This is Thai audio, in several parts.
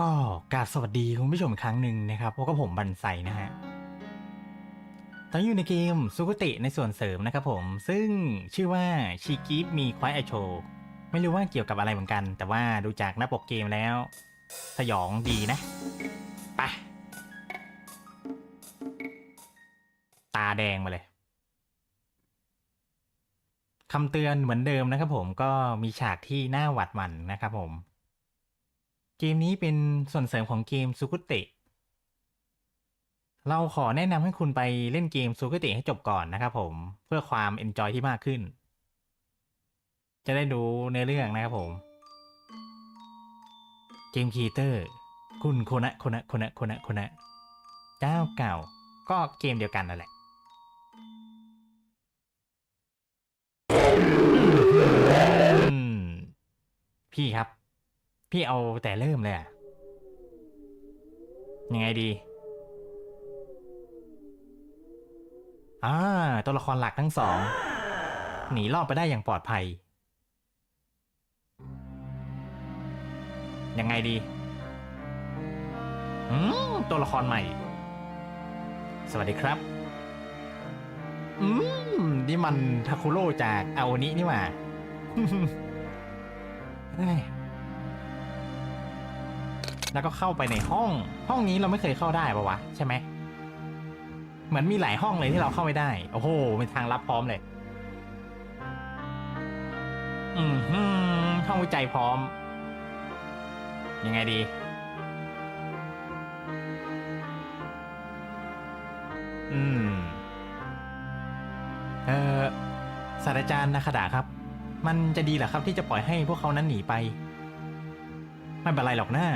ก็กราบสวัสดีคุณผู้ชมอีกครั้งหนึ่งนะครับพวกกับผมบันไซนะฮะตอนอยู่ในเกมซูกุติในส่วนเสริมนะครับผม ซึ่งชื่อว่าชีกิฟมีควายไอโชไม่รู้ว่าเกี่ยวกับอะไรเหมือนกัน แต่ว่าดูจากหน้าปกเกมแล้ว สยองดีนะไปตาแดงมาเลยคำเตือนเหมือนเดิมนะครับผมก็มีฉากที่หน่าหวัดหวั่นนะครับผม เกมนี้เป็นส่วนเสริมของเกมซูกุติเราขอแนะนำให้คุณไปเล่นเกมซูกุติให้จบก่อนนะครับผมเพื่อความเอนจอยที่มากขึ้น จะได้ดูในอเรื่องนะครับผมเกมคีเตอร์ คุณโคนะโคนะโคนะโคนะโคนะเจ้าเก่า ก็เกมเดียวกันนั่นแหละพี่ครับ พี่เอาแต่เริ่มเลยอะยังไงดี อ่า ตัวละครหลักทั้งสอง หนีรอดไปได้อย่างปลอดภัย ยังไงดี อืม ตัวละครใหม่ สวัสดีครับ อืม นี่มันทาคุโร่จากอาโอนินี่หว่าเฮ้ย แล้วก็เข้าไปในห้อง ห้องนี้เราไม่เคยเข้าได้ปะวะใช่ไหมเหมือนมีหลายห้องเลยที่เราเข้าไม่ได้ โอ้โหเป็นทางลับพร้อมเลย อืมฮึห้องวิจัยพร้อม ยังไงดี อืม เอ่อศาสตราจารย์นาคดาครับ มันจะดีเหรอครับที่จะปล่อยให้พวกเขานั้นหนีไป ไม่เป็นไรหรอกนะ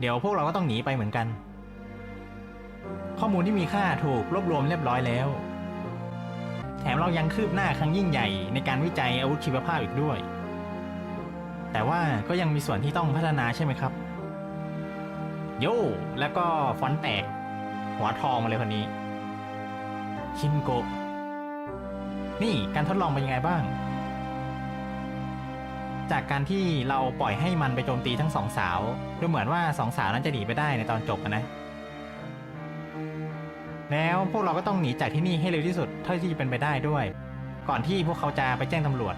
เดี๋ยวพวกเราก็ต้องหนีไปเหมือนกัน ข้อมูลที่มีค่าถูกรวบรวมเรียบร้อยแล้ว แถมเรายังคืบหน้าครั้งยิ่งใหญ่ในการวิจัยอาวุธชีวภาพอีกด้วย แต่ว่าก็ยังมีส่วนที่ต้องพัฒนาใช่ไหมครับ โย่แล้วก็ฟอนต์แตก หัวทองมาเลยคนนี้ ชินโก นี่การทดลองเป็นยังไงบ้าง จากการที่เราปล่อยให้มันไปโจมตีทั้งสองสาว ดูเหมือนว่าสองสาวนั้นจะหนีไปได้ในตอนจบนะ แล้วพวกเราก็ต้องหนีจากที่นี่ให้เร็วที่สุดเท่าที่จะเป็นไปได้ด้วย ก่อนที่พวกเขาจะไปแจ้งตำรวจ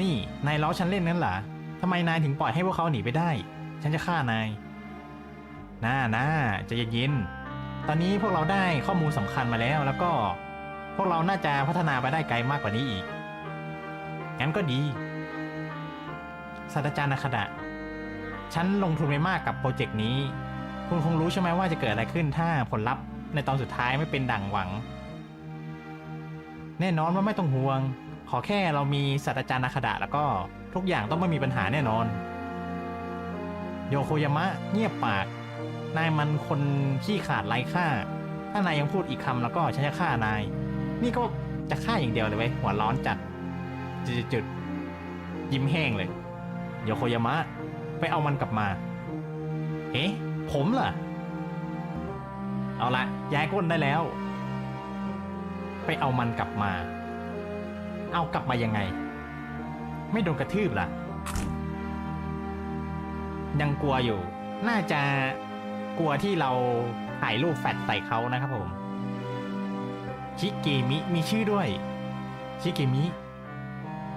นี่นายล้อฉันเล่นนั่นเหรอทำไมนายถึงปล่อยให้พวกเขาหนีไปได้ ฉันจะฆ่านายน่าน่าจะเย็นๆตอนนี้พวกเราได้ข้อมูลสำคัญมาแล้ว แล้วก็พวกเราน่าจะพัฒนาไปได้ไกลมากกว่านี้อีก งั้นก็ดีศาสตราจารย์นาคดะฉันลงทุนไปมากกับโปรเจกต์นี้ คุณคงรู้ใช่ไหมว่าจะเกิดอะไรขึ้นถ้าผลลัพธ์ในตอนสุดท้ายไม่เป็นดั่งหวัง แน่นอนว่าไม่ต้องห่วง ขอแค่เรามีศาสตราจารย์นาคดะแล้วก็ทุกอย่างต้องไม่มีปัญหาแน่นอน โยโคยามะเงียบปาก นายมันคนขี้ขาดไร้ค่า ถ้านายยังพูดอีกคำแล้วก็ฉันจะฆ่านาย นี่ก็จะฆ่าอย่างเดียวเลยเว้ยหัวร้อนจัด จุดๆยิ้มแห้งเลยโยโคยามะ ไปเอามันกลับมา เอ๊ะ ผมเหรอเอาละย้ายก้นได้แล้ว ไปเอามันกลับมา เอากลับมายังไง ไม่โดนกระทืบล่ะ ยังกลัวอยู่ น่าจะกลัวที่เราถ่ายรูปแฟดใส่เขานะครับผมชิเกมิมีชื่อด้วยชิเกมิ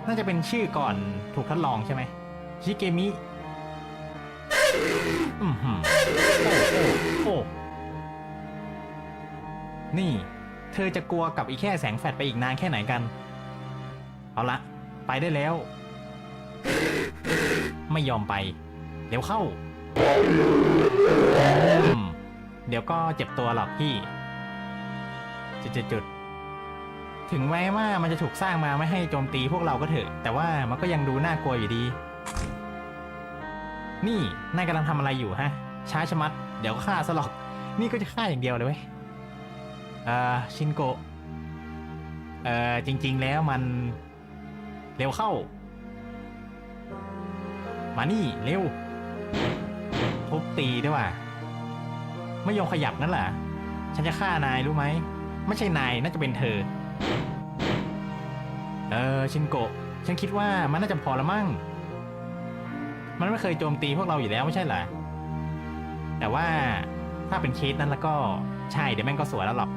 น่าจะเป็นชื่อก่อนถูกทดลองใช่ไหมชิเกมิอืมโอ้โอ้โอ้นี่ เธอจะกลัวกับอีแค่แสงแฟลชไปอีกนานแค่ไหนกัน เอาละ ไปได้แล้ว ไม่ยอมไป เดี๋ยวเข้า เดี๋ยวก็เจ็บตัวหรอกพี่ จุดจุด ถึงแม้ว่ามันจะถูกสร้างมาไม่ให้โจมตีพวกเราก็เถอะ แต่ว่ามันก็ยังดูน่ากลัวอยู่ดี นี่นายกำลังทำอะไรอยู่ฮะ ช้าชะมัด เดี๋ยวฆ่าซะหรอก นี่ก็จะฆ่าอย่างเดียวเลยเว้ยเอ่อชินโกะเอ่อจริง ๆ แล้วมันเร็วเข้า มานี่เร็วทุบตีด้วยว่ะไม่ยอมขยับนั่นแหละฉันจะฆ่านายรู้ไหม ไม่ใช่นายน่าจะเป็นเธอ เออชินโกะฉันคิดว่ามันน่าจะพอละมั่ง มันไม่เคยโจมตีพวกเราอยู่แล้วไม่ใช่เหรอ แต่ว่าถ้าเป็นเคสนั้นแล้วก็ใช่เดี๋ยวแม่งก็สวยแล้วหรอก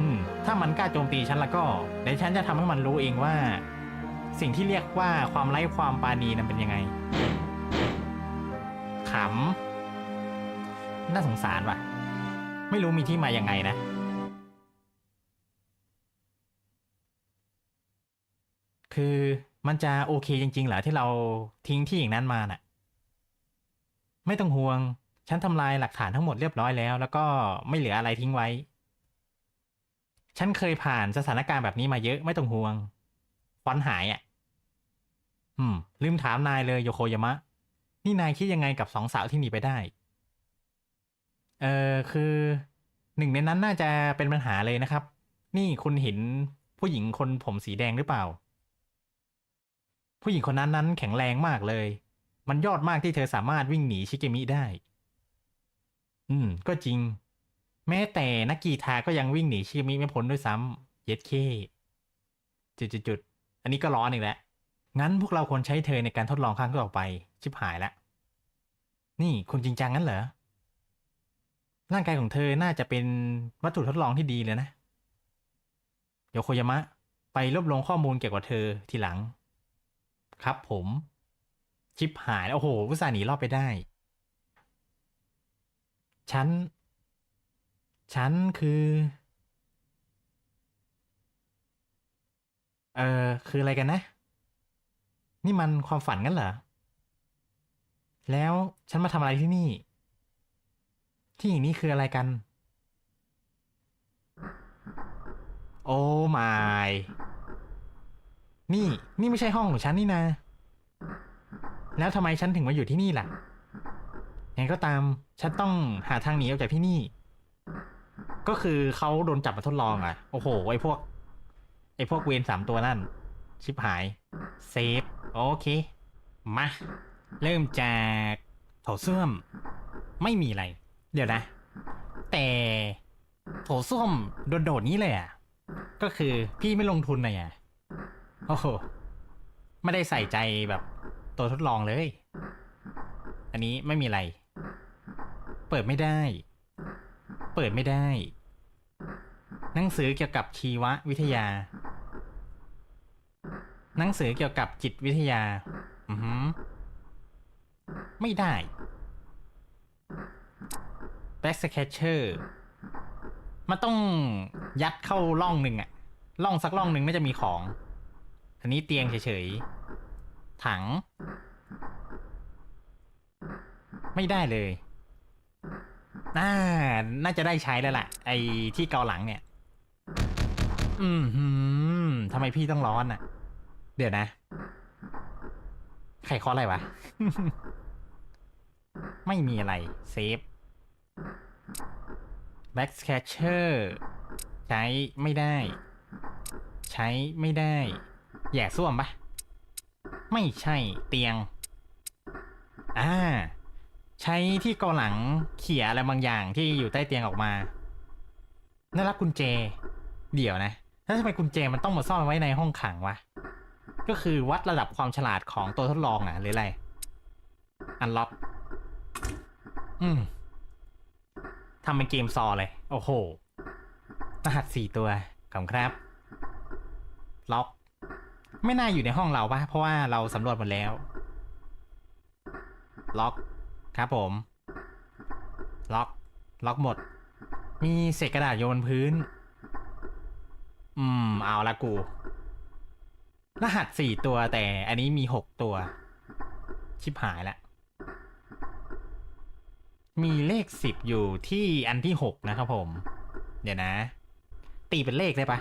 อืมถ้ามันกล้าโจมตีฉันแล้วก็เดี๋ยวฉันจะทำให้มันรู้เองว่า สิ่งที่เรียกว่าความไร้ความปราณีนั้นเป็นยังไงขำน่าสงสารว่ะ ไม่รู้มีที่มายังไงนะ คือมันจะโอเคจริงๆเหรอที่เราทิ้งที่อย่างนั้นมาน่ะ ไม่ต้องห่วง ฉันทำลายหลักฐานทั้งหมดเรียบร้อยแล้ว แล้วก็ไม่เหลืออะไรทิ้งไว้ ฉันเคยผ่านสถานการณ์แบบนี้มาเยอะไม่ต้องห่วงฟอนหายอะ อืม ลืมถามนายเลยโยโคยามะ นี่นายคิดยังไงกับสองสาวที่หนีไปได้ เออคือหนึ่งในนั้นน่าจะเป็นปัญหาเลยนะครับ นี่คุณเห็นผู้หญิงคนผมสีแดงหรือเปล่า ผู้หญิงคนนั้นนั้นแข็งแรงมากเลย มันยอดมากที่เธอสามารถวิ่งหนีชิเกมิได้ อืม ก็จริง แม้แต่นักกีฬาก็ยังวิ่งหนีชิเกมิไม่พ้นด้วยซ้ำเย็ดเคจุดจุดจุดอันนี้ก็ร้อนอีกแล้ว งั้นพวกเราควรใช้เธอในการทดลองครั้งต่อไป ชิบหายละ นี่คุณจริงจังงั้นเหรอ ร่างกายของเธอน่าจะเป็นวัตถุทดลองที่ดีเลยนะ โยโคยามะ ไปรวบรวมข้อมูลเกี่ยวกับเธอทีหลัง ครับผมชิบหายแล้วโอ้โหกุสาห์หนีรอดไปได้ ฉัน ฉันคือ เออคืออะไรกันนะ นี่มันความฝันงั้นเหรอ แล้วฉันมาทำอะไรที่นี่ ที่อย่างนี้คืออะไรกัน โอ้มาย นี่นี่ไม่ใช่ห้องของฉันนี่นะ แล้วทำไมฉันถึงมาอยู่ที่นี่ล่ะยังไงก็ตามฉันต้องหาทางหนีออกจากที่นี่ ก็คือเขาโดนจับมาทดลองอะ โอ้โหไอพวก ไอพวกเวรสามตัวนั่น ชิบหาย เซฟ โอเค มา เริ่มจากโถส้วม ไม่มีอะไร เดี๋ยวนะ แต่โถส้วมโดดๆนี้เลยอะ ก็คือพี่ไม่ลงทุนเลยอะ โอ้โห ไม่ได้ใส่ใจแบบตัวทดลองเลย อันนี้ไม่มีอะไร เปิดไม่ได้ เปิดไม่ได้ หนังสือเกี่ยวกับชีววิทยา หนังสือเกี่ยวกับจิตวิทยา อือหือ ไม่ได้ Backscatcher มันต้องยัดเข้าร่องหนึ่งอะร่องสักร่องหนึ่งน่จะมีของ อันนี้เตียงเฉยๆ ถัง ไม่ได้เลย น่า น่าจะได้ใช้แล้วล่ะ ไอ้ที่เกาหลังเนี่ย อืมหืมทำไมพี่ต้องร้อนอะ เดี๋ยวนะ ใครเคาะอะไรวะ ไม่มีอะไร เซฟ backscratcher ใช้ไม่ได้ ใช้ไม่ได้ แย่ส้วมปะไม่ใช่เตียง อ่า ใช้ที่เกาหลังเขี่ยอะไรบางอย่างที่อยู่ใต้เตียงออกมาน่ารักกุญแจ เดี๋ยวนะแล้วทำไมกุญแจมันต้องมาซ่อนไว้ในห้องขังวะ ก็คือวัดระดับความฉลาดของตัวทดลองอะหรืออะไร อันล็อก อืมทำเป็นเกมซอเลย โอ้โหรหัสสี่ตัวขอบครับ ล็อก ไม่น่าอยู่ในห้องเราปะเพราะว่าเราสำรวจหมดแล้ว ล็อกครับผม ล็อก ล็อกหมด มีเศษกระดาษโยนพื้น อืม เอาละกู รหัสสี่ตัวแต่อันนี้มีหกตัว ชิบหายละ มีเลขสิบอยู่ที่อันที่หกนะครับผม เดี๋ยวนะ ตีเป็นเลขได้ปะ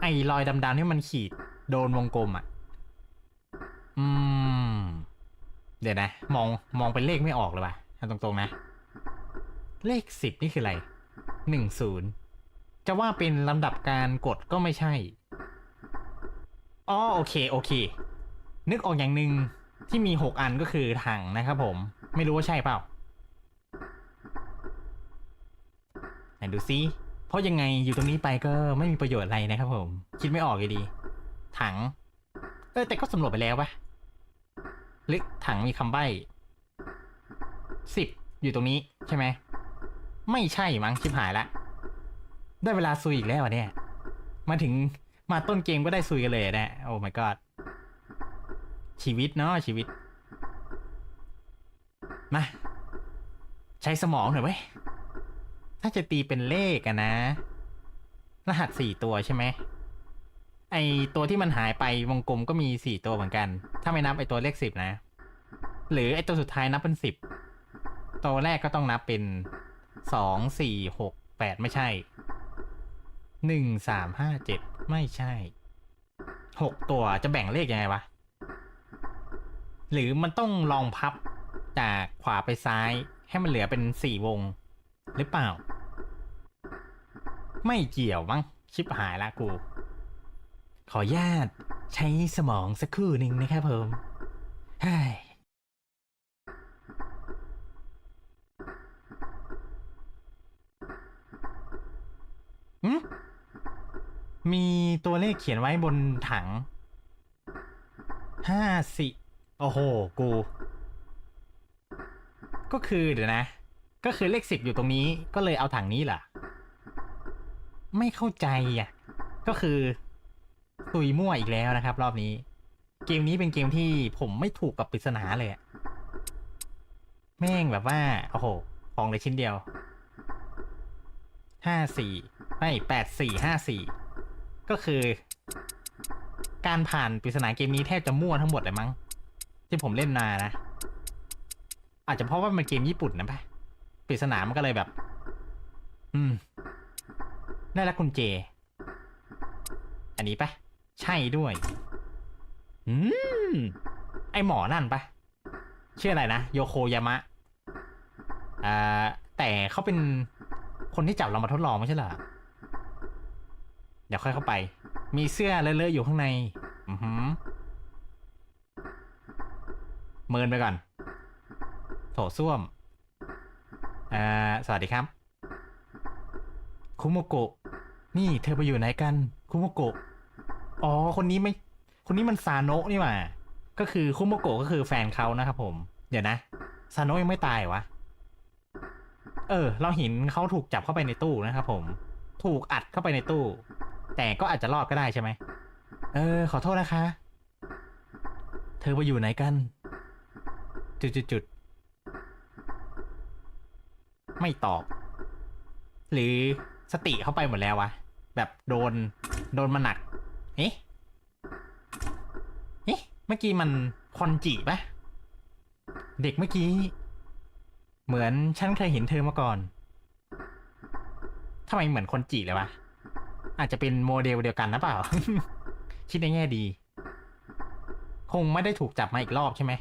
ไอ้รอยดำๆที่มันขีด โดนวงกลมอะ อืม เดี๋ยวนะ มองมองเป็นเลขไม่ออกเลยปะเอาตรงๆนะ เลขสิบนี่คืออะไรหนึ่งศูนย์จะว่าเป็นลำดับการกดก็ไม่ใช่อ๋อโอเค โอเค นึกออกอย่างหนึ่งที่มีหกอันก็คือถังนะครับผม ไม่รู้ว่าใช่เปล่าไหนดูซิเพราะยังไงอยู่ตรงนี้ไปก็ไม่มีประโยชน์อะไรนะครับผม คิดไม่ออกอยู่ดี ถังเออแต่ก็สำรวจไปแล้วปะหรือถังมีคำใบ้สิบอยู่ตรงนี้ใช่ไหม ไม่ใช่มั้งชิบหายละ ได้เวลาซุยอีกแล้วอะเนี่ย มาถึงมาต้นเกมก็ได้ซุยกันเลยอะเนี่ยโอ้ my god ชีวิตเนาะชีวิต มา ใช้สมองหน่อยเว้ย ถ้าจะตีเป็นเลขอะนะ รหัสสี่ตัวใช่ไหม ไอตัวที่มันหายไปวงกลมก็มีสี่ตัวเหมือนกัน ถ้าไม่นับไอตัวเลขสิบนะ หรือไอตัวสุดท้ายนับเป็นสิบตัวแรกก็ต้องนับเป็นสองสี่หกแปดไม่ใช่หนึ่งสามห้าเจ็ดไม่ใช่หกตัวจะแบ่งเลขยังไงวะ หรือมันต้องลองพับจากขวาไปซ้ายให้มันเหลือเป็นสี่วง หรือเปล่า ไม่เกี่ยวมั้งชิบหายละกู ขออนุญาตใช้สมองสักครู่หนึ่งนะครับผมเฮ้ยหึมีตัวเลขเขียนไว้บนถังห้าสิโอ้โห กู ก็คือเดี๋ยวนะ ก็คือเลขสิบอยู่ตรงนี้ ก็เลยเอาถังนี้ล่ะไม่เข้าใจอะ ก็คือ ตุยมั่วอีกแล้วนะครับ รอบนี้ เกมนี้เป็นเกมที่ผมไม่ถูกกับปริศนาเลยแม่งแบบว่า โอ้โหของเลยชิ้นเดียวห้าสี่ไม่แปดสี่ห้าสี่ก็คือ การผ่านปริศนาเกมนี้แทบจะมั่วทั้งหมดเลยมั้ง ที่ผมเล่นมานะ อาจจะเพราะว่ามันเกมญี่ปุ่นนะปะปริศนามันก็เลยแบบ อืมได้แล้วคุณเจ อันนี้ปะ ใช่ด้วย อืม ไอหมอนั่นปะชื่ออะไรนะ โยโคยามะอ่าแต่เขาเป็นคนที่จับเรามาทดลองไม่ใช่เหรอ เดี๋ยวค่อยเข้าไป มีเสื้อเลอะๆอยู่ข้างใน อือหือเมินไปก่อน โถส้วมอ่าสวัสดีครับ คุโมโกะ นี่เธอไปอยู่ไหนกัน คุโมโกะ อ๋อ คนนี้ไม่ คนนี้มันซาโนะนี่หว่า ก็คือคุโมโกะก็คือแฟนเขานะครับผม เดี๋ยวนะ ซาโนะยังไม่ตายวะ เออ เราเห็นเขาถูกจับเข้าไปในตู้นะครับผม ถูกอัดเข้าไปในตู้ แต่ก็อาจจะรอดก็ได้ใช่ไหม เออ ขอโทษนะคะ เธอไปอยู่ไหนกัน จุดจุดจุดๆไม่ตอบ หรือสติเข้าไปหมดแล้ววะ แบบโดน โดนมันหนัก เอ๊ะเอ๊ะเมื่อกี้มันคอนจิปะเด็กเมื่อกี้ เหมือนฉันเคยเห็นเธอมาก่อนทำไมเหมือนคนจิเลยวะ อาจจะเป็นโมเดลเดียวกันนะเปล่า คิดในแง่ดี คงไม่ได้ถูกจับมาอีกรอบใช่ไหม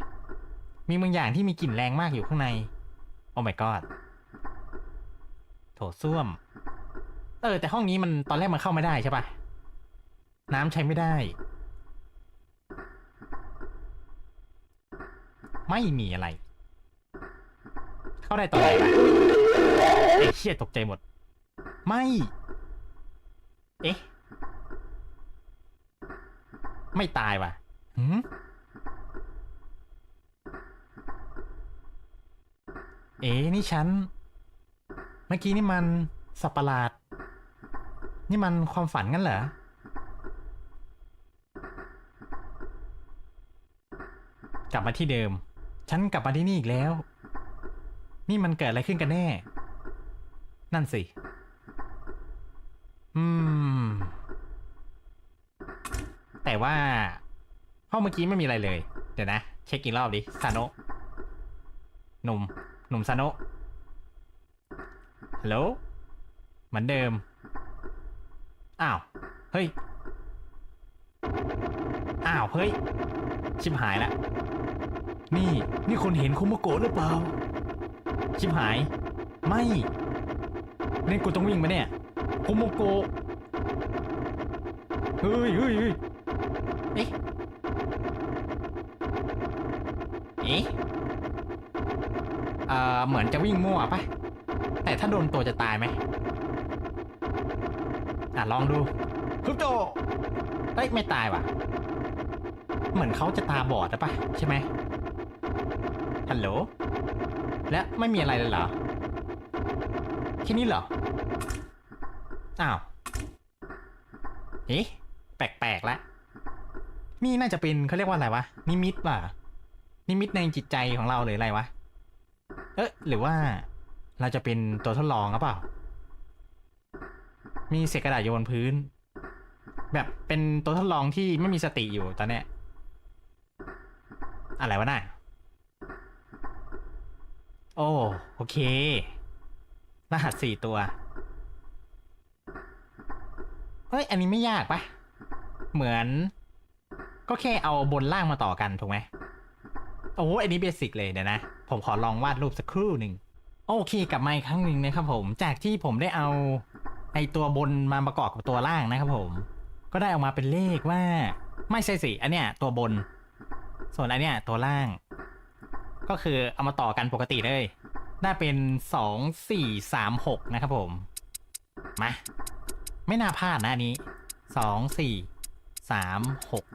มีบางอย่างที่มีกลิ่นแรงมากอยู่ข้างใน โอ้ my god โถส้วม เออ แต่ห้องนี้มันตอนแรกมันเข้าไม่ได้ใช่ปะ น้ำใช้ไม่ได้ ไม่มีอะไร เข้าได้ตอนไหนวะไอ้เชี่ยตกใจหมด ไม่ เอ๊ะ ไม่ตายว่ะหืมเอ๊นี่ฉัน เมื่อกี้นี่มันสับประหลาด นี่มันความฝันงั้นเหรอ กลับมาที่เดิม ฉันกลับมาที่นี่อีกแล้ว นี่มันเกิดอะไรขึ้นกันแน่ นั่นสิ อืม แต่ว่าห้องเมื่อกี้ไม่มีอะไรเลย เดี๋ยวนะ เช็คอีกรอบดิซาโนะหนุ่ม หนุ่มซาโนะฮัลโหลเหมือนเดิม อ้าว เฮ้ย อ้าว เฮ้ย ชิบหายละ นี่ นี่คนเห็นคุโมโกะหรือเปล่า ชิบหาย ไม่เล่นกูต้องวิ่งมาเนี่ยคุโมโกะเฮ้ยเฮ้ยเฮ้ยเอ๊ะเอ๊ะเอ่อเหมือนจะวิ่งมั่วปะแต่ถ้าโดนตัวจะตายไหมอะลองดูฮึบโจเอ้ยไม่ตายว่ะ เหมือนเขาจะตาบอดนะปะใช่ไหม ฮัลโหล และไม่มีอะไรเลยเหรอ แค่นี้เหรอ อ้าวเอ๊ะแปลกๆละ นี่น่าจะเป็นเขาเรียกว่าอะไรวะ นิมิตป่ะ นิมิตในจิตใจของเราหรืออะไรวะ เอ๊ะหรือว่าเราจะเป็นตัวทดลองหรือเปล่า มีเศษกระดาษโยนพื้น แบบเป็นตัวทดลองที่ไม่มีสติอยู่ตอนเนี้ยอะไรวะน่ะ โอ้ โอเค รหัสสี่ตัว เฮ้ย อันนี้ไม่ยากปะเหมือน ก็แค่เอาบนล่างมาต่อกัน ถูกไหม โอ้อันนี้เบสิกเลยเดี๋ยวนะ ผมขอลองวาดรูปสักครู่หนึ่ง โอเค กลับมาอีกครั้งหนึ่งนะครับผม จากที่ผมได้เอาไอตัวบนมาประกอบกับตัวล่างนะครับผม ก็ได้ออกมาเป็นเลขว่า ไม่ใช่สิ อันเนี้ยตัวบน ส่วนอันเนี้ยตัวล่าง ก็คือเอามาต่อกันปกติเลย ได้เป็นสองสี่สามหกนะครับผม มา ไม่น่าพลาดนะอันนี้สองสี่สามหก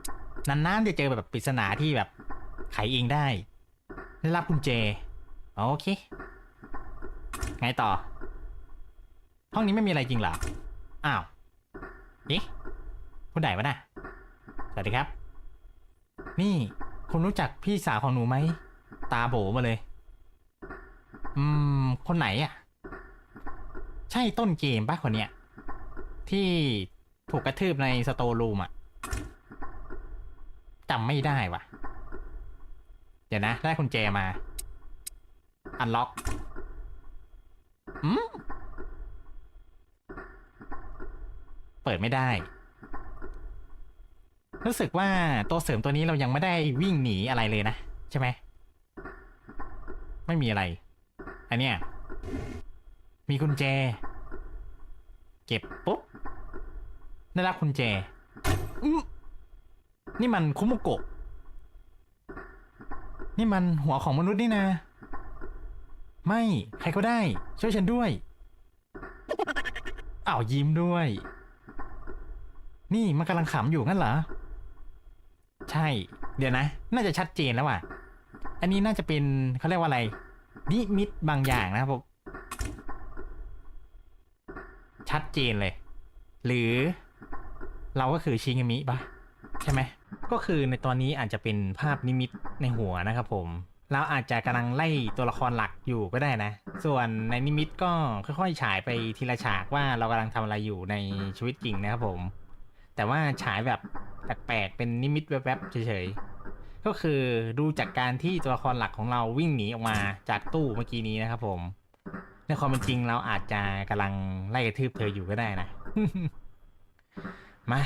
นานๆจะเจอแบบปริศนาที่แบบไขเองได้ ได้รับกุญแจ โอเค ไงต่อ ห้องนี้ไม่มีอะไรจริงเหรอ อ้าวเอ๊ะคุณไหนวะน่ะ สวัสดีครับ นี่ คุณรู้จักพี่สาวของหนูไหม ตาโบมาเลย อืม คนไหนอะ ใช่ต้นเกมปะคนเนี้ย ที่ถูกกระทืบในสโตร์รูมอะจำไม่ได้ว่ะ เดี๋ยวนะ ได้คุณแจมา อันล็อกอืมเปิดไม่ได้ รู้สึกว่าตัวเสริมตัวนี้เรายังไม่ได้วิ่งหนีอะไรเลยนะ ใช่ไหม ไม่มีอะไร อันเนี้ย มีกุญแจ เก็บปุ๊บ ได้รับกุญแจอืมนี่มันคุโมโกะ นี่มันหัวของมนุษย์นี่นะ ไม่ ใครก็ได้ ช่วยฉันด้วย อ้าวยิ้มด้วย นี่มันกำลังขำอยู่งั้นเหรอ ใช่ เดี๋ยวนะ น่าจะชัดเจนแล้วว่ะ อันนี้น่าจะเป็นเขาเรียกว่าอะไร นิมิตบางอย่างนะครับผมชัดเจนเลย หรือเราก็คือชิงามิปะใช่ไหมก็คือในตอนนี้อาจจะเป็นภาพนิมิตในหัวนะครับผม เราอาจจะกำลังไล่ตัวละครหลักอยู่ก็ได้นะ ส่วนในนิมิตก็ค่อยๆ ฉายไปทีละฉากว่าเรากำลังทำอะไรอยู่ในชีวิตจริงนะครับผม แต่ว่าฉายแบบแปลกๆเป็นนิมิตแวบๆเฉยๆ ก็คือดูจากการที่ตัวละครหลักของเราวิ่งหนีออกมาจากตู้เมื่อกี้นี้นะครับผมในความเป็นจริงเราอาจจะกำลังไล่กระทืบเธออยู่ก็ได้นะ มา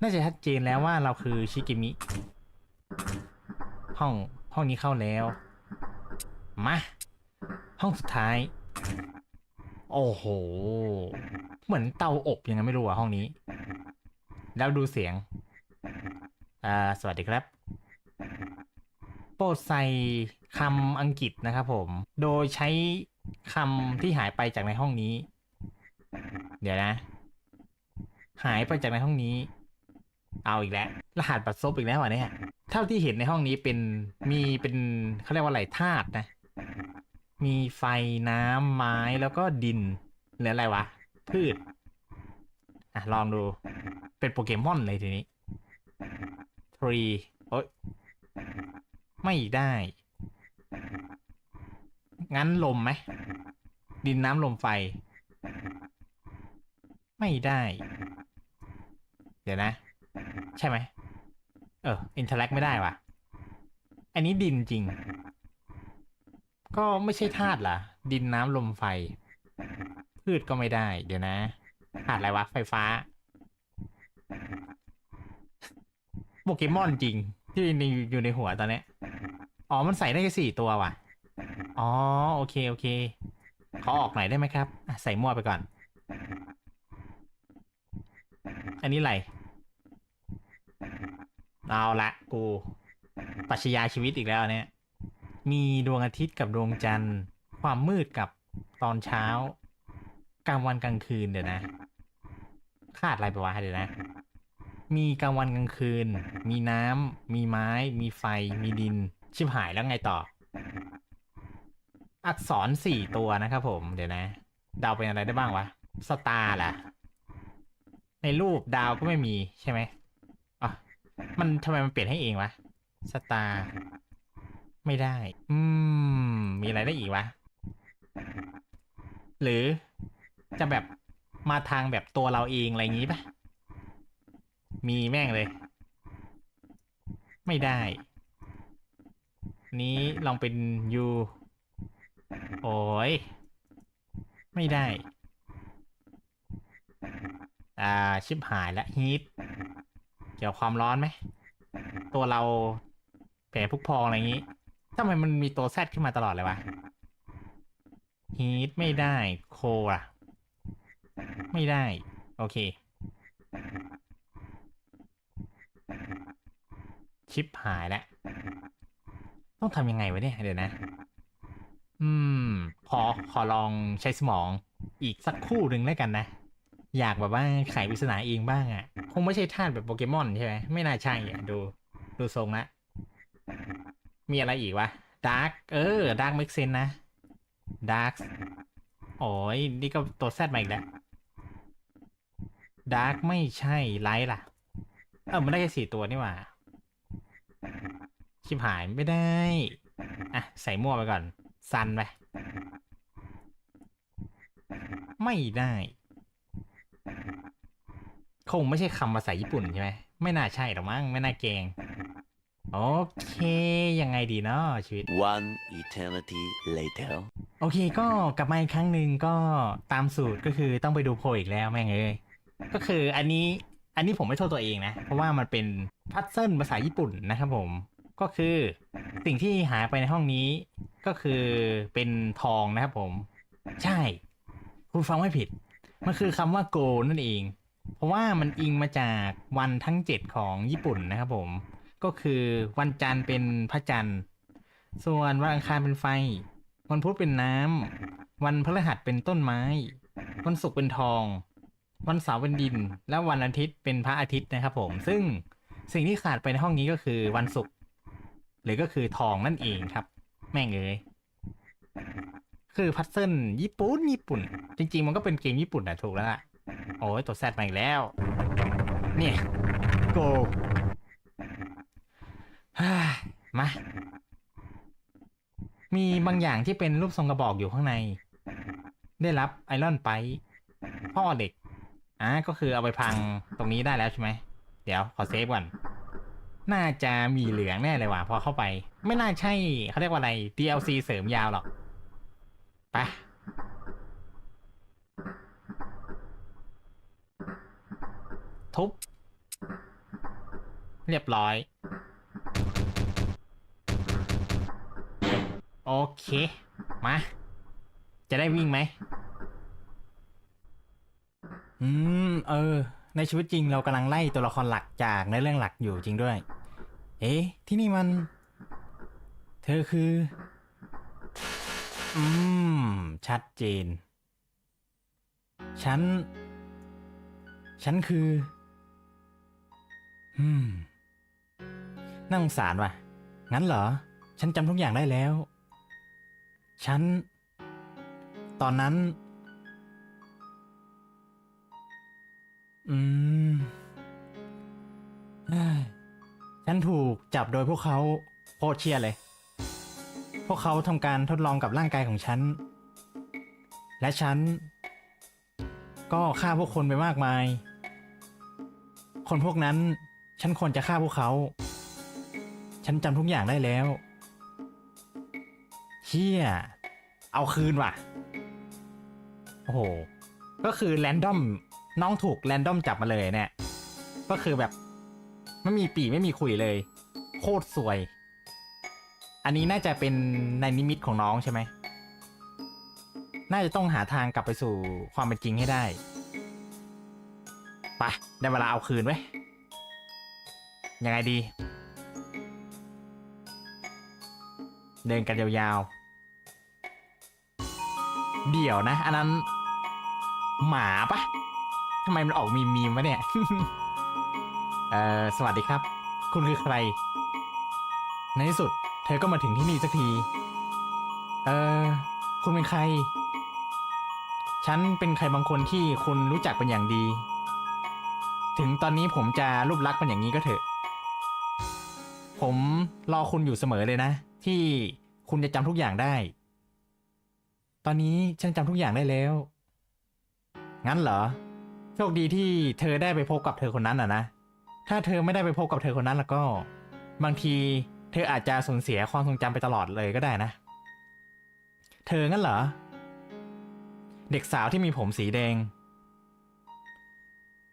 น่าจะชัดเจนแล้วว่าเราคือชิกิมิ ห้องห้องนี้เข้าแล้ว มา ห้องสุดท้าย โอ้โห เหมือนเตาอบยังไงไม่รู้อะห้องนี้ แล้วดูเสียง อ่า สวัสดีครับ โปรดใส่คำอังกฤษนะครับผม โดยใช้คำที่หายไปจากในห้องนี้ เดี๋ยวนะ หายไปจากในห้องนี้ เอาอีกแล้ว รหัสบัตรซบอีกแล้วอะเนี่ย เท่าที่เห็นในห้องนี้เป็นมีเป็นเขาเรียกว่าอะไรธาตุนะ มีไฟน้ำไม้แล้วก็ดินหรืออะไรวะ พืช อะ ลองดู เป็นโปเกมอนเลยทีนี้ทรีโอ๊ย ไม่ได้ งั้นลมไหม ดินน้ำลมไฟ ไม่ได้ เดี๋ยวนะ ใช่ไหม เออ อินเทอร์แลกไม่ได้ว่ะ อันนี้ดินจริง ก็ไม่ใช่ธาตุล่ะ ดินน้ำลมไฟ พืชก็ไม่ได้ เดี๋ยวนะธาตุอะไรวะ ไฟฟ้าโปเกมอนจริง ที่อยู่ในหัวตอนนี้ อ๋อ มันใส่ได้แค่สี่ตัวว่ะ อ๋อ โอเค โอเค ขอออกหน่อยได้ไหมครับอะใส่มั่วไปก่อน อันนี้อะไร เอาละกูปรัชญาชีวิตอีกแล้วเนี่ย มีดวงอาทิตย์กับดวงจันทร์ ความมืดกับตอนเช้า กลางวันกลางคืนเดี๋ยวนะ ขาดอะไรไปวะเดี๋ยวนะ มีกลางวันกลางคืน มีน้ำ มีไม้ มีไฟ มีดิน ชิบหายแล้วไงต่อ อักษรสี่ตัวนะครับผม เดี๋ยวนะ ดาวเป็นอะไรได้บ้างวะ สตาร์ล่ะ ในรูปดาวก็ไม่มีใช่ไหมอะมันทำไมมันเปลี่ยนให้เองวะ สตาร์ไม่ได้ อืม มีอะไรได้อีกวะ หรือจะแบบมาทางแบบตัวเราเองอะไรอย่างงี้ปะมีแม่งเลย ไม่ได้ นี้ลองเป็นยูโอ้ย ไม่ได้ อ่า ชิบหายละฮีทเกี่ยวความร้อนไหม ตัวเราแผลพุกพองอะไรอย่างนี้ทำไมมันมีตัวแซดขึ้นมาตลอดเลยวะฮีทไม่ได้ โคอะไม่ได้ โอเค ชิปหายแล้ว ต้องทำยังไงวะเนี่ย เดี๋ยวนะ อืม ขอขอลองใช้สมองอีกสักคู่หนึ่งแล้วกันนะ อยากแบบว่าไขปริศนาเองบ้างอะ่ะ คงไม่ใช่ท่าสแบบโปเกมอนใช่ไหมไม่น่าใช่อะดู ดูทรงละมีอะไรอีกวะดาร์กเออดาร์กเมกเซนนะดาร์กโอ้ยนี่ก็ตัวแซดมาอีกแล้วดาร์กไม่ใช่ไลท์ล่ะ เออมันได้แค่สี่ตัวนี่หว่า ชิบหายไม่ได้ อะ ใส่มั่วไปก่อน ซันไป ไม่ได้ คงไม่ใช่คำภาษาญี่ปุ่นใช่ไหม ไม่น่าใช่หรอกมั้ง ไม่น่าเกง โอเค ยังไงดีเนาะชีวิต One eternity later. โอเคก็กลับมาอีกครั้งหนึ่งก็ตามสูตรก็คือต้องไปดูโพลอีกแล้วแม่งเอ้ยก็คืออันนี้อันนี้ผมไม่โทษตัวเองนะ เพราะว่ามันเป็นพัซเซิลภาษาญี่ปุ่นนะครับผม ก็คือสิ่งที่หายไปในห้องนี้ก็คือเป็นทองนะครับผม ใช่ คุณฟังไม่ผิด มันคือคำว่าโกนั่นเอง เพราะว่ามันอิงมาจากวันทั้งเจ็ดของญี่ปุ่นนะครับผม ก็คือวันจันทร์เป็นพระจันทร์ ส่วนวันอังคารเป็นไฟ วันพุธเป็นน้ำ วันพฤหัสเป็นต้นไม้ วันศุกร์เป็นทอง วันเสาร์เป็นดิน และวันอาทิตย์เป็นพระอาทิตย์นะครับผม ซึ่งสิ่งที่ขาดไปในห้องนี้ก็คือวันศุกร์ หรือก็คือทองนั่นเองครับ แม่งเลยคือพัซเซิลญี่ปุ่นญี่ปุ่น จริง ๆ มันก็เป็นเกมญี่ปุ่นนะถูกแล้วล่ะ โอ้ยตัวแซดมาอีกแล้ว เนี่ยโกมา มีบางอย่างที่เป็นรูปทรงกระบอกอยู่ข้างใน ได้รับไอรอนไปพ่อเด็กอะก็คือเอาไปพังตรงนี้ได้แล้วใช่ไหม เดี๋ยวขอเซฟก่อน น่าจะมีเหลืองแน่เลยว่ะพอเข้าไป ไม่น่าใช่เขาเรียกว่าอะไร DLC เสริมยาวหรอกไปทุบ เรียบร้อย โอเค มา จะได้วิ่งไหม อืม เออ ในชีวิตจริงเรากำลังไล่ตัวละครหลักจากในเรื่องหลักอยู่จริงด้วย เอ๊ะ ที่นี่มัน เธอคือ อืม ชัดเจน ฉัน ฉันคือ อืมน่าสงสารว่ะ งั้นเหรอ ฉันจำทุกอย่างได้แล้ว ฉัน ตอนนั้น อืมเอ้ ฉันถูกจับโดยพวกเขาโคตรเชียร์เลย พวกเขาทำการทดลองกับร่างกายของฉัน และฉัน ก็ฆ่าพวกคนไปมากมาย คนพวกนั้นฉันควรจะฆ่าพวกเขา ฉันจำทุกอย่างได้แล้วเชี่ยเอาคืนว่ะ โอ้โห ก็คือแรนดอมน้องถูกแรนดอมจับมาเลยเนี่ย ก็คือแบบ ไม่มีปีไม่มีคุยเลย โคตรสวย อันนี้น่าจะเป็นในนิมิตของน้องใช่ไหม น่าจะต้องหาทางกลับไปสู่ความเป็นจริงให้ได้ไปได้เวลาเอาคืนไว้ยังไงดี เดินกันยาวๆ เดี๋ยวนะ อันนั้น หมาปะทำไมมันออกมีมีมวะเนี่ย อ่อสวัสดีครับ คุณคือใคร ในที่สุด เธอก็มาถึงที่นี่สักที เออคุณเป็นใคร ฉันเป็นใครบางคนที่คุณรู้จักเป็นอย่างดี ถึงตอนนี้ผมจะรูปลักษณ์เป็นอย่างนี้ก็เถอะ ผมรอคุณอยู่เสมอเลยนะ ที่คุณจะจำทุกอย่างได้ ตอนนี้ฉันจำทุกอย่างได้แล้ว งั้นเหรอ โชคดีที่เธอได้ไปพบกับเธอคนนั้นอะนะ ถ้าเธอไม่ได้ไปพบกับเธอคนนั้นแล้วก็ บางทีเธออาจจะสูญเสียความทรงจำไปตลอดเลยก็ได้นะ เธองั้นเหรอ เด็กสาวที่มีผมสีแดง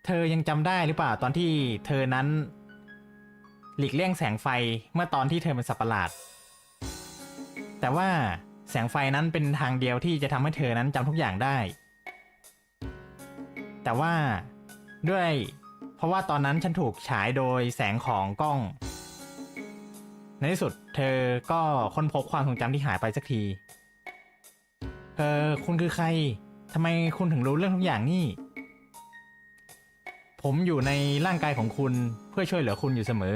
เธอยังจำได้หรือเปล่าตอนที่เธอนั้น หลีกเลี่ยงแสงไฟเมื่อตอนที่เธอเป็นสัตว์ประหลาด แต่ว่าแสงไฟนั้นเป็นทางเดียวที่จะทำให้เธอนั้นจำทุกอย่างได้ แต่ว่าด้วย ราะว่าตอนนั้นฉันถูกฉายโดยแสงของกล้อง ในที่สุดเธอก็ค้นพบความทรงจำที่หายไปสักที เออคุณคือใครทำไมคุณถึงรู้เรื่องทุกอย่างนี่ ผมอยู่ในร่างกายของคุณเพื่อช่วยเหลือคุณอยู่เสมอ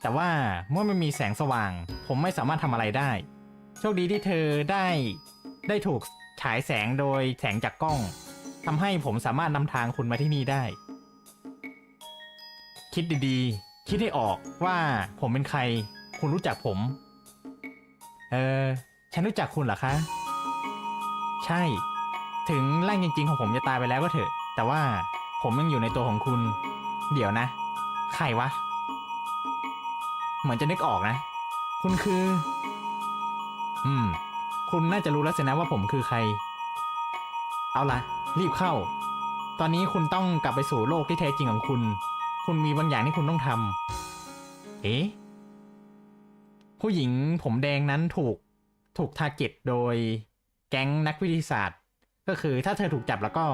แต่ว่าเมื่อไม่มีแสงสว่าง ผมไม่สามารถทำอะไรได้ โชคดีที่เธอได้ได้ถูกฉายแสงโดยแสงจากกล้องทำให้ผมสามารถนำทางคุณมาที่นี่ได้ คิดดีๆ คิดให้ออกว่าผมเป็นใคร คุณรู้จักผม เออ ฉันรู้จักคุณเหรอคะ ใช่ ถึงร่างจริงๆ ของผมจะตายไปแล้วก็เถอะ แต่ว่าผมยังอยู่ในตัวของคุณ เดี๋ยวนะ ใครวะ เหมือนจะนึกออกนะ คุณคือ อืม คุณน่าจะรู้แล้วสินะว่าผมคือใคร เอาละรีบเข้า ตอนนี้คุณต้องกลับไปสู่โลกที่แท้จริงของคุณ คุณมีบางอย่างที่คุณต้องทำเอ๊ะผู้หญิงผมแดงนั้นถูกถูกทาร์เก็ตโดยแก๊งนักวิทยาศาสตร์ ก็คือถ้าเธอถูกจับแล้วก็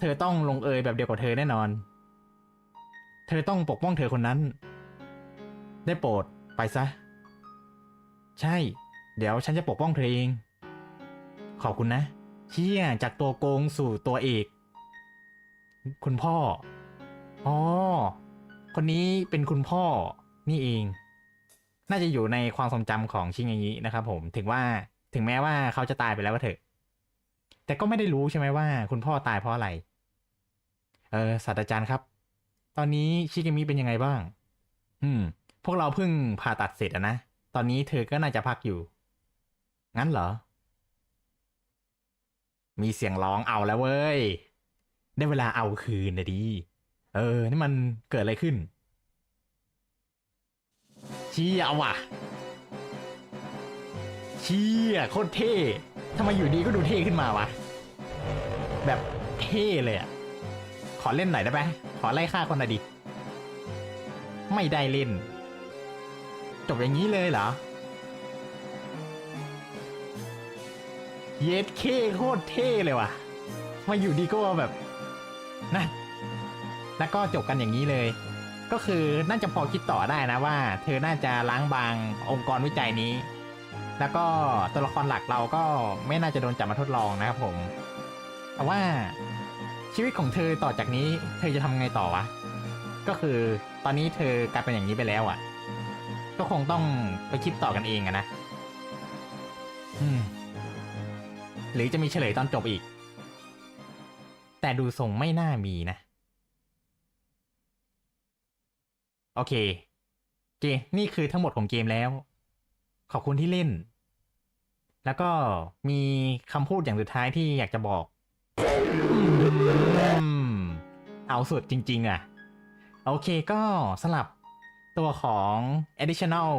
เธอต้องลงเอยแบบเดียวกับเธอแน่นอน เธอต้องปกป้องเธอคนนั้น ได้โปรดไปซะ ใช่ เดี๋ยวฉันจะปกป้องเธอเอง ขอบคุณนะเชี่ยจากตัวโกงสู่ตัวเอก คุณพ่อ อ๋อ คนนี้เป็นคุณพ่อนี่เอง น่าจะอยู่ในความทรงจำของชิงอย่างนี้นะครับผม ถึงว่า ถึงแม้ว่าเขาจะตายไปแล้วก็เถอะ แต่ก็ไม่ได้รู้ใช่ไหมว่า คุณพ่อตายเพราะอะไร เออศาสตราจารย์ครับ ตอนนี้ชิเกมิเป็นยังไงบ้าง อืม พวกเราเพิ่งผ่าตัดเสร็จอะนะ ตอนนี้เธอก็น่าจะพักอยู่ งั้นเหรอ มีเสียงร้องเอาแล้วเว้ย ได้เวลาเอาคืนนะดี เออ นี่มันเกิดอะไรขึ้น เชี่ยเอาว่ะ เชี่ยโคตรเท่ทำไมอยู่ดีก็ดูเท่ขึ้นมาวะ แบบเท่เลยอะขอเล่นหน่อยได้ไหมขอไล่ฆ่าคนหน่อยดิ ไม่ได้เล่น จบอย่างนี้เลยเหรอ เย็ดเคโคตรเท่เลยว่ะ มาอยู่ดีก็แบบ นะ แล้วก็จบกันอย่างนี้เลย ก็คือน่าจะพอคิดต่อได้นะว่า เธอน่าจะล้างบางองค์กรวิจัยนี้ แล้วก็ตัวละครหลักเราก็ไม่น่าจะโดนจับมาทดลองนะครับผม แต่ว่าชีวิตของเธอต่อจากนี้ เธอจะทำไงต่อวะ ก็คือตอนนี้เธอกลายเป็นอย่างนี้ไปแล้วอะ่ะ ก็คงต้องไปคิดต่อกันเองอะนะอืมหรือจะมีเฉลยตอนจบอีก แต่ดูทรงไม่น่ามีนะ โอเค เกมนี่คือทั้งหมดของเกมแล้ว ขอบคุณที่เล่น แล้วก็มีคำพูดอย่างสุดท้ายที่อยากจะบอก เอาสุดจริง ๆ อะ โอเคก็สำหรับตัวของ additional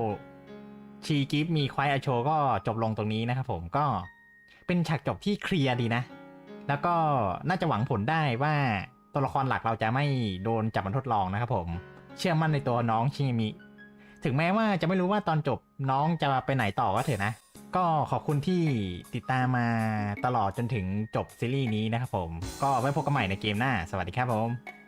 ชีกิฟมีควายอโชก็จบลงตรงนี้นะครับผมก็เป็นฉากจบที่เคลียร์ดีนะ แล้วก็น่าจะหวังผลได้ว่าตัวละครหลักเราจะไม่โดนจับมาทดลองนะครับผม เชื่อมั่นในตัวน้องชิงมิ ถึงแม้ว่าจะไม่รู้ว่าตอนจบน้องจะไปไหนต่อก็เถอะนะ ก็ขอบคุณที่ติดตามมาตลอดจนถึงจบซีรีส์นี้นะครับผม ก็ไว้พบกันใหม่ในเกมหน้า สวัสดีครับผม